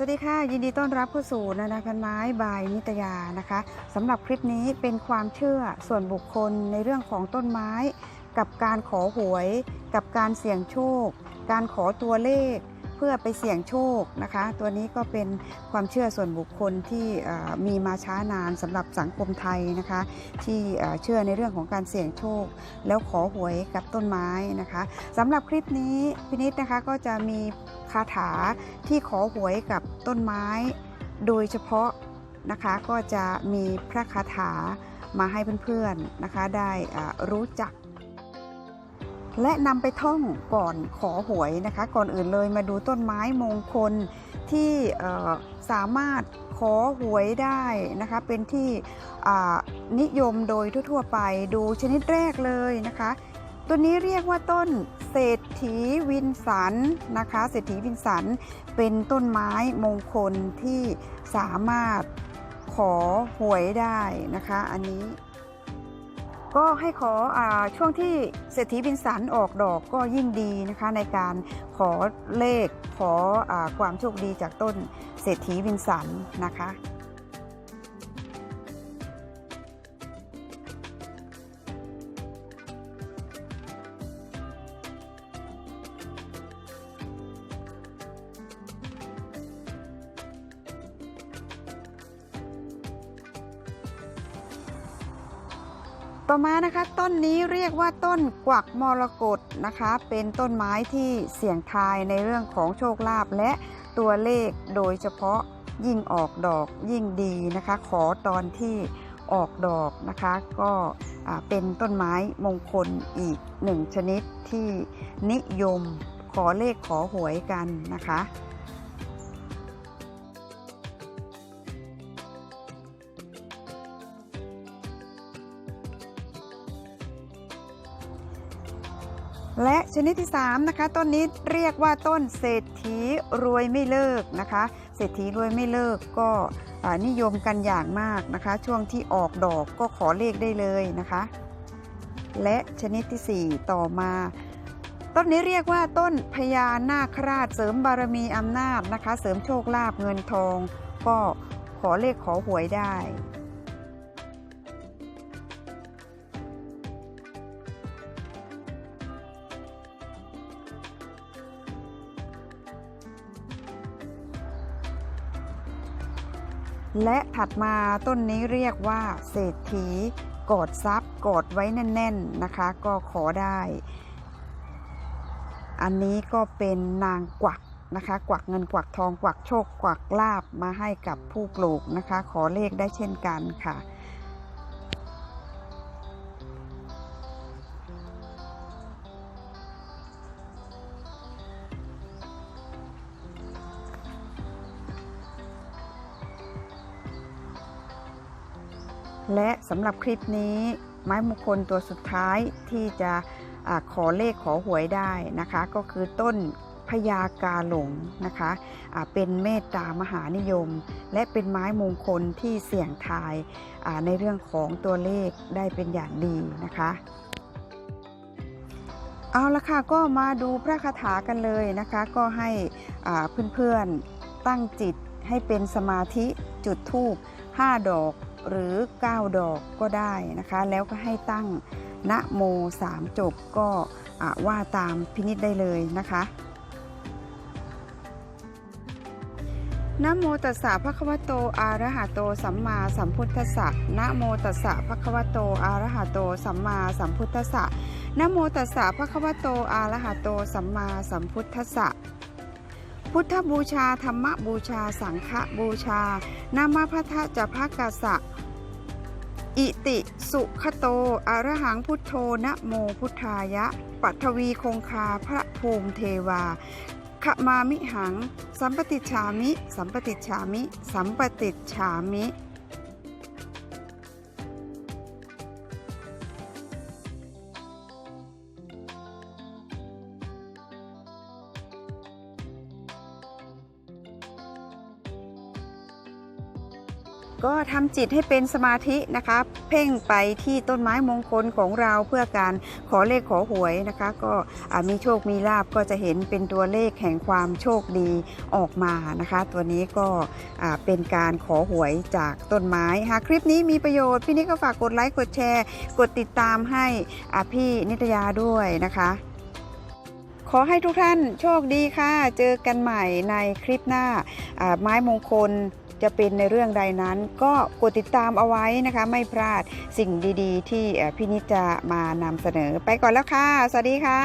สวัสดีค่ะ ยินดีต้อนรับเข้าสู่นานาพันไม้บายนิตยานะคะสำหรับคลิปนี้เป็นความเชื่อส่วนบุคคลในเรื่องของต้นไม้ กับการขอหวย กับการเสี่ยงโชค การขอตัวเลข เพื่อไปเสี่ยงโชคนะคะ ตัวนี้ก็เป็นความเชื่อส่วนบุคคลที่มีมาช้านานสำหรับสังคมไทยนะคะ ที่เชื่อในเรื่องของการเสี่ยงโชค แล้วขอหวยกับต้นไม้นะคะสำหรับคลิปนี้พินิษนะคะก็จะมีคาถาที่ขอหวยกับต้นไม้ โดยเฉพาะนะคะก็จะมีพระคาถามาให้เพื่อนๆนะคะได้รู้จัก และนำไปท่องก่อนขอหวยนะคะ ก่อนอื่นเลยมาดูต้นไม้มงคลที่สามารถขอหวยได้นะคะ เป็นที่นิยมโดยทั่วๆไปดูชนิดแรกเลยนะคะ ตัวนี้เรียกว่าต้นเศรษฐีวินสันนะคะ เศรษฐีวินสันเป็นต้นไม้มงคลที่สามารถขอหวยได้นะคะ อันนี้ ก็ให้ขออช่วงที่เศรษฐีวินสันออกดอกก็ยิ่งดีนะคะในการขอเลขขออความโชคดีจากต้นเศรษฐีวินสันนะคะ ต่อมานะคะต้นนี้เรียกว่าต้นกวักมรกตนะคะ เป็นต้นไม้ที่เสี่ยงทายในเรื่องของโชคลาภและตัวเลขโดยเฉพาะยิ่งออกดอกยิ่งดีนะคะ ขอตอนที่ออกดอกนะคะ ก็เป็นต้นไม้มงคลอีกหนึ่งชนิดที่นิยมขอเลขขอหวยกันนะคะ และชนิดที่ 3 นะคะ ต้นนี้เรียกว่าต้นเศรษฐีรวยไม่เลิกนะคะ เศรษฐีรวยไม่เลิกก็นิยมกันอย่างมากนะคะ ช่วงที่ออกดอกก็ขอเลขได้เลยนะคะ และชนิดที่ 4 ต่อมา ต้นนี้เรียกว่าต้นพญานาคราชเสริมบารมีอำนาจนะคะ เสริมโชคลาภเงินทอง ก็ขอเลขขอหวยได้ และถัดมาต้นนี้เรียกว่าเศรษฐีกอดทรัพย์กอดไว้แน่น ๆนะคะ ก็ขอได้ อันนี้ก็เป็นนางกวักนะคะ กวักเงินกวักทองกวักโชคกวักลาบมาให้กับผู้ปลูกนะคะ ขอเลขได้เช่นกันค่ะ และสำหรับคลิปนี้ไม้มงคลตัวสุดท้ายที่จะอขอเลขขอหวยได้นะคะ ก็คือต้นพญากาหลงนะคะอ่าเป็นเมตตามหานิยม และเป็นไม้มงคลที่เสี่ยงทายในเรื่องของตัวเลขได้เป็นอย่างดีนะคะเอาละค่ะก็มาดูพระคาถากันเลยนะคะ ก็ให้เพื่อนๆตั้งจิตให้เป็นสมาธิจุดธูป5ดอก หรือ 9 ดอกก็ได้นะคะ แล้วก็ให้ตั้งนะโม 3 จบก็ว่าตามพินิษได้เลยนะคะนะโมตัสสะภะคะวะโต อะระหะโต สัมมาสัมพุทธัสสะนะโมตัสสะภะคะวะโต อะระหะโต สัมมาสัมพุทธัสสะนะโมตัสสะภะคะวะโต อะระหะโต สัมมาสัมพุทธัสสะ พุทธบูชา ธรรมบูชา สังฆบูชา นามาพัทธจะภกาสะอิติสุขโต อรหังพุทโธนะโมพุทธายะ ปัทวีคงคาพระภูมิเทวาขมามิหัง สัมปติชามิ สัมปติชามิ สัมปติชามิ ก็ทำจิตให้เป็นสมาธินะคะ เพ่งไปที่ต้นไม้มงคลของเราเพื่อการขอเลขขอหวยนะคะ ก็มีโชคมีลาบก็จะเห็นเป็นตัวเลขแห่งความโชคดีออกมานะคะ ตัวนี้ก็เป็นการขอหวยจากต้นไม้หากคลิปนี้มีประโยชน์ พี่นิดก็ฝากกดไลค์กดแชร์ กดติดตามให้พี่นิตยาด้วยนะคะขอให้ทุกท่านโชคดีค่ะ เจอกันใหม่ในคลิปหน้าไม้มงคล จะเป็นในเรื่องใดนั้น ก็กดติดตามเอาไว้นะคะ ไม่พลาดสิ่งดีๆ ที่พี่นิจจะมานำเสนอไปก่อนแล้วค่ะ สวัสดีค่ะ